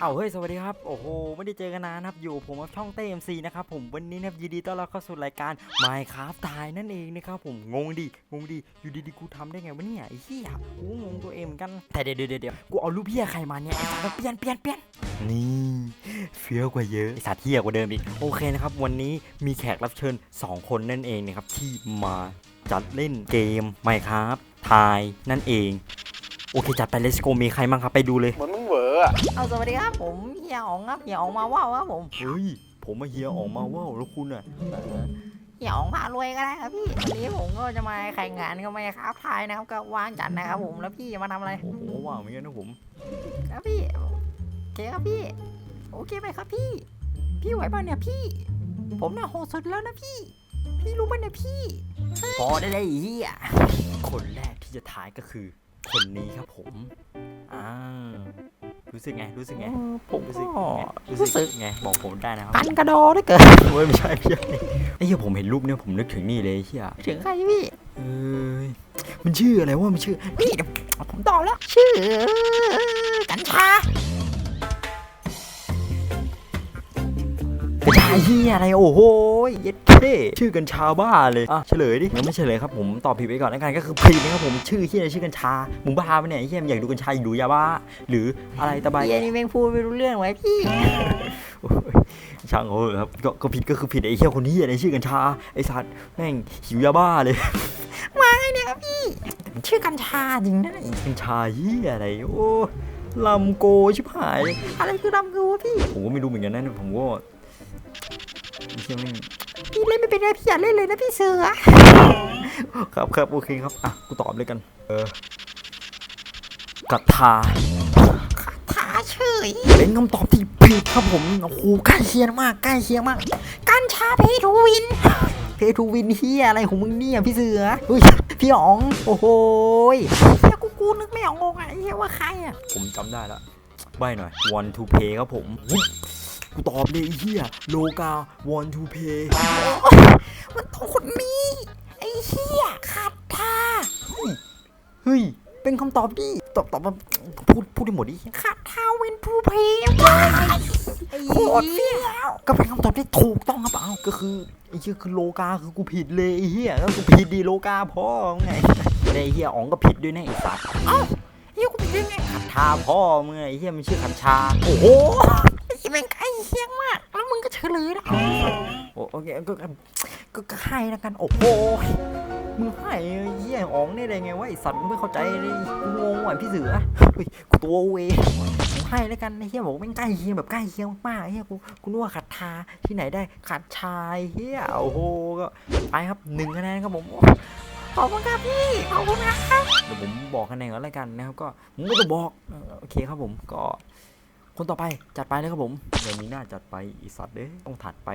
เอาเฮ้ยสวัสดีครับโอ้โหไม่ได้เจอกันนานครับอยู่ผมกับช่องเต้เอ็มซีนะครับผมวันนี้นะครับยินดีต้อนรับเข้าสู่รายการ Minecraft ตายนั่นเองนะครับผมงงดิงงดิอยู่ดีๆกูทำได้ไงวะเนี่ยไอ้เหี้ยกูงงตัวเองเหมือนกันแต่เดี๋ยวเดี๋ยวเดี๋ยวกูเอารูปเหี้ยใครมาเนี่ยไอ้สัตว์เปลี่ยนเปลี่ยนเปลี่ยนนี่เฟี้ยวกว่าเยอะไอสัตว์เหี้ยกว่าเดิมอีกโอเคนะครับวันนี้มีแขกรับเชิญ 2 คนนั่นเองนะครับที่มาจัดเล่นเกม Minecraft ทายนั่นเองโอเคจัดไปเลสโกมีใครบ้างครับไปดูเลยเหมือนมึงเหวอ อะเอาสวัสดีครับผมเฮียอ๋องครับเฮียอ๋องมาว่าวครับผมเฮ้ย ผมมาเฮียออกมาว่าวแล้วคุณอะเฮียอ๋องพารวยก็ได้ครับพี่วันนี้ผมก็จะมาแข่งงานก็ไม่ครับทายนะครับก็ว่างจัดนะครับผมแล้วพี่จะมาทำอะไรโอ้โหว่างเหมือนกันนะผมครับพี่โอเคครับพี่ โอเคไหมครับพี่ พี่ไหวป่ะเนี่ยพี่ ผมน่ะโหดสุดแล้วนะพี่ พี่รู้ป่ะเนี่ยพี่พอได้เลยไอ้เฮียคนแรกที่จะทายก็คือ คนนี้ครับผมอ่า รู้สึกไง รู้สึกไงเออผมรู้สึกก็ไงรู้สึกไง บอกผมได้นะครับกันกระโดดด้วยเกิดเฮ้ยไม่ใช่ไม่ใช่ไอ้เหี้ยผมเห็นรูปเนี่ยผมนึกถึงนี่เลยไอ้เหี้ยถึงใครพี่เอ้ยมันชื่ออะไรวะมันชื่อนี่เดี๋ยวผมตอบแล้ว ชื่อ กัญชากัญชาเหี้ยอะไรโอ้โหเย็ด เท่ชื่อกัญชาบ้าเลยอะเฉลยดิยังไม่เฉลยครับผมตอบผิดไปก่อนแล้วกันก็คือผิดนะครับผมชื่อเหี้ยชื่อกัญชามึงบ้าปะเนี่ยไอ้เหี้ยมึงอยากดูกัญชาอยากดูยาบ้า หรืออะไรตะไบเฮียนี่แม่งพูดไม่รู้เรื่องไว้พี่โอ้ยช่างเขาเถอะครับก็ก็ผิดก็คือผิดไอ้เหี้ยคนนี้อะไรชื่อกัญชาไอ้สัตว์แม่งหิวยาบ้าเลยมาไงเนี่ยครับพี่แต่มันชื่อกัญชาจริงนะไอ้กัญชาเหี้ยอะไรโอ้ลำโกชิบหาย อะไรคือดำกูวะพี่ผมก็ไม่รู้เหมือนกันนะผมก็ไอ้เหี้ยแม่ง พี่เล่นไม่เป็นไรพี่อย่าเล่นเลยนะพี่เสือ ครับครับโอเคครับอะกูตอบเลยกัน เออกัทาท้าเฉย เป็นคำตอบที่ผิดครับผมโอ้โหใกล้เคียงมากใกล้เคียงมาก กัญชาเพทูวิน เพทูวินเฮียอะไรของมึงเนี่ยพี่เสือเฮ้ยพี่อ๋องโอ้โหยเฮียกูกูนึกไม่ออกอะเฮียว่าใครอะผมจำได้ละใบหน่อย one to pay ครับผมอุ๊ย กูตอบเลยไอ้เฮียโลกา one to pay มันต้องคนนี้ ไอ้เฮียขัดท่าเฮ้ย เป็นคำตอบที่ตอบตอบมาพูดพูดได้หมดดิขัดท่าวินผู้เพย์ว้ายโคตรเฟี้ยวก็เป็นคำตอบที่ถูกต้องครับเปล่าก็คือไอ้เหี้ยคือโลกาคือกูผิดเลยไอ้เหี้ยก็กูผิดดีโลกาพ่อมึงไงแต่ไอ้เหี้ยอ๋องก็ผิดด้วยนะไอ้สัตว์เฮียกูเป็นยังไงขันชาพ่อมึงไงไอ้เหี้ยมันชื่อขันชา โอ้โหไอ้ เหี้ยแม่งใกล้เคียงมาก แล้วมึงก็เฉลยนะโอโอเคก็ก็ก็ก็ให้แล้วกัน โอ้โหมึงให้ไอ้เหี้ยอ๋องนี่ได้ไงวะไอ้สัตว์มึงไม่เข้าใจเลยกูงงว่ะพี่เสือเฮ้ยกูตัวเวผมให้แล้วกันไอ้เหี้ยบอกว่าแม่งใกล้เคียงแบบใกล้เคียงมากๆไอ้เหี้ยกูกูนึกว่าขัดทาที่ไหนได้ขัดชายเหี้ยโอ้โหก็ไปครับหนึ่งคะแนนครับผมขอบคุณครับพี่ขอบคุณนะครับเดี๋ยวผมบอกคะแนนก่อนแล้วกันนะครับก็ผมก็จะบอกเอ่อโอเคครับผมก็ คนต่อไปจัดไปเลยครับผมเดี๋ยวนี้น่าจัดไปอีสัตว์เด้ต้องถัดไป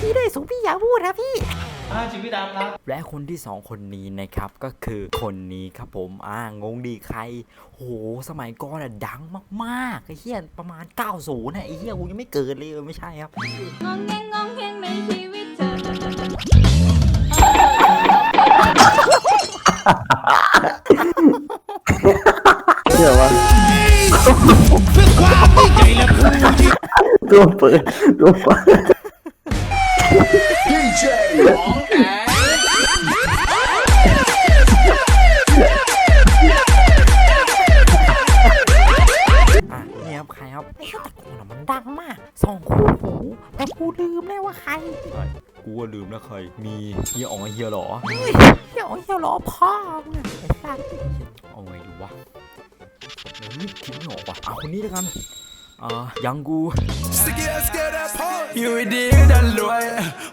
พี่ได้สูงพี่อย่าพูดนะพี่ อ่าชีวิตดำครับ และคนที่สองคนนี้นะครับก็คือคนนี้ครับผมอ่างงดีใคร โหสมัยก่อนอะดังมากๆไอ้เหี้ยประมาณ 90นะไอ้เหี้ยกูยังไม่เกิดเลยเออไม่ใช่ครับงองแงงงองแงงในชีวิตเธอเชื่อวะ ตัวเปิดตัวเปิดอะนี่ครับใครครับไอ้เหี้ยแต่ก่อนอะมันดังมากสองคู่หูแต่กูลืมแล้วว่าใครใช่กูว่าลืมแล้วใคร มีเฮียอ๋องกับเฮียหรอเดี๋ยวเฮียรอพ่อมึงอะไอ้สัสเอาไงดีวะ เฮ้ยคิดไม่ออกว่ะเอาคนนี้แล้วกันอ่ายังกูอยู่ดีๆดันรวย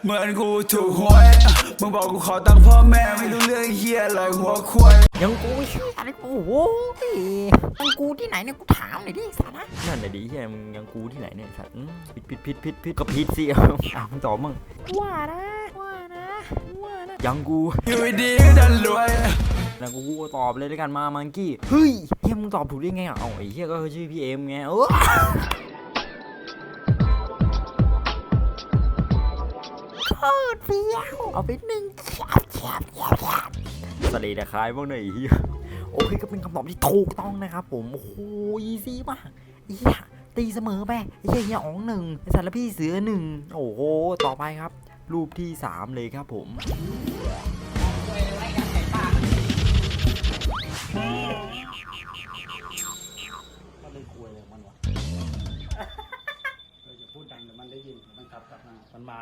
เหมือนกูถูกหวยมึงบอกกูขอตังค์พ่อแม่ไม่รู้เรื่องเฮียอะไรหัวควายยังกูกูเชื่ออะไรกูโอ้โหมันกูที่ไหนเนี่ยกูถามหน่อยดิสัสนะนั่นแหละดิเฮียมึงยังกูที่ไหนเนี่ยไอ้สัตว์อืมผิดผิดผิดผิดผิดก็ผิดสิเอาอะมึงตอบมึงว่านะว่านะว่านะยังกูอยู่ดีๆดันรวย แล้วกูก็ตอบเลยด้วยกันมามังกี้เฮ้ยเฮียมึงตอบถูกได้ไงอะเอาไอ้เฮียก็ชื่อพี่เอ็มไงเออโคตรเฟี้ยวเอาไปหนึ่งแฉบแฉบแฉบแฉบสเลดคล้ายบ้างหน่อยไอ้เฮียโอเคก็เป็นคำตอบที่ถูกต้องนะครับผมโอ้โหอีซี่มากเฮียตีเสมอไปไอ้เหี้ยเฮียอ๋องหนึ่งไอ้สัตว์แล้วพี่เสือหนึ่งโอ้โหต่อไปครับ รูปที่ 3 เลยครับผม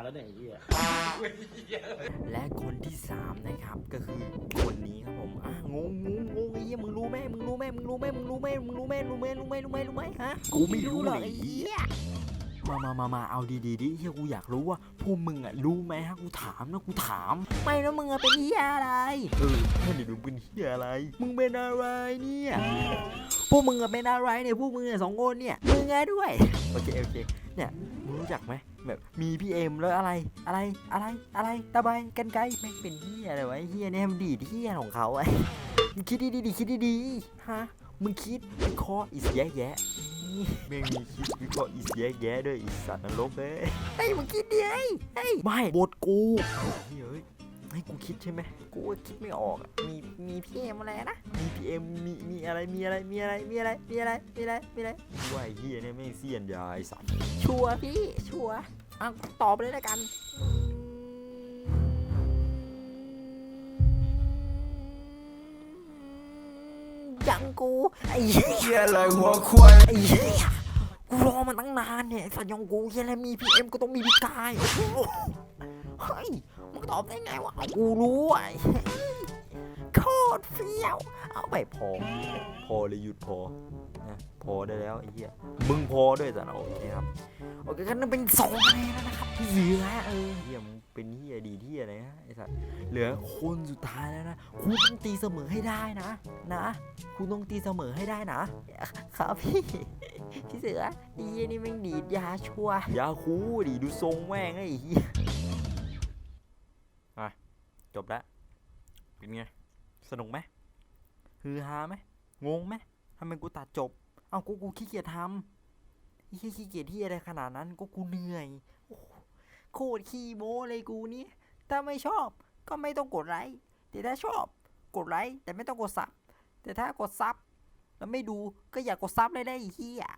แล้วเนี่ยไอ้เหี้ยและคนที่3นะครับก็คือคนนี้ครับผมอะงงงงงงไอ้เหี้ยมึงรู้ไหมมึงรู้ไหมมึงรู้ไหมมึงรู้ไหมมึงรู้ไหมรู้ไหมรู้ไหมรู้ไหมรู้ไหมฮะกูไม่รู้หรอกไอ้เหี้ย มามามามาเอาดีๆดิเฮียกูอยากรู้ว่าพวกมึงอะรู้ไหมฮะกูถามนะกูถามไม่แล้วมึงอะเป็นเฮียอะไรเออนั่นดิมึงเป็นเฮียอะไร มึงเป็นอะไรเนี่ยพวกมึงอะเป็นอะไรเนี่ยพวกมึงอะสองคนเนี่ยมึงไงด้วยโอเคโอเคเนี่ยมึงรู้จักไหมแบบมีพี่เอ็มแล้วอะไรอะไรอะไรอะไรตะไบกันไกลแม่งเป็นเฮียอะไรวะไอ้เฮียเนี่ยมันดีดเฮียของเขาไอ้มึงคิดดีๆดีคิดดีๆฮะมึงคิดวิเคราะห์อิสแยะแยะนี่ แม่งมีคิดวิเคราะห์อิสแยะแยะด้วยอิสัตว์นรกเอ้ยเฮ้ยมึงคิดดิเฮ้ยเฮ้ยไม่บทกูเฮ้ยเอ้ยให้กูคิดใช่ไหมกูก็คิดไม่ออกอะมีมีพี่เอ็มอะไรนะมีพีเอ็มมีมีอะไรมีอะไรมีอะไรมีอะไรมีอะไรมีอะไรมีอะไรกูว่าไอ้เฮียเนี่ยแม่งเสียนยาไอ้สัตว์ชัวร์พี่ชัวร์อะตอบไปเลยแล้วกัน ยังกูไอ้เหี้ยเหี้ยอะไรหัวควายไอ้เหี้ยกูรอมาตั้งนานเนี่ยไอ้สัตว์ยองกูเฮียอะไรมีพีเอ็มก็ต้องมีพี่กายโอ้โหเฮ้ยมึงตอบได้ไงวะกูรู้ไอ้เฮ้ยโคตรเฟี้ยวเอาไปพอ พอเลยหยุดพอ นะพอได้แล้วไอ้เหี้ยมึงพอด้วยสันโอเคครับโอเคกันนั่นเป็นสองคะแนนแล้วนะครับพี่เสือเออเหี้ยมึงเป็นเหี้ยดีที่อะไรนะไอ้สัตว์เหลือคนสุดท้ายแล้วนะคุณต้องตีเสมอให้ได้นะ นะคุณต้องตีเสมอให้ได้นะครับพี่พี่เสือไอ้เหี้ยนี่แม่งดีดยาชัวยาคูดิดูทรงแม่งไอ้เหี้ยอะจบแล้วเป็นไงสนุกไหมฮือฮาไหมงงไหมทำไมกูตัดจบ เอ้ากูกูขี้เกียจทำไอ้ขี้ขี้เกียจที่อะไรขนาดนั้นก็กูเหนื่อยโอ้โคตรขี้โม้เลยกูนี่ถ้าไม่ชอบก็ไม่ต้องกดไลค์แต่ถ้าชอบกดไลค์แต่ไม่ต้องกดซับแต่ถ้ากดซับแล้วไม่ดูก็อย่ากกดซับเลยได้ไอ้เหี้ย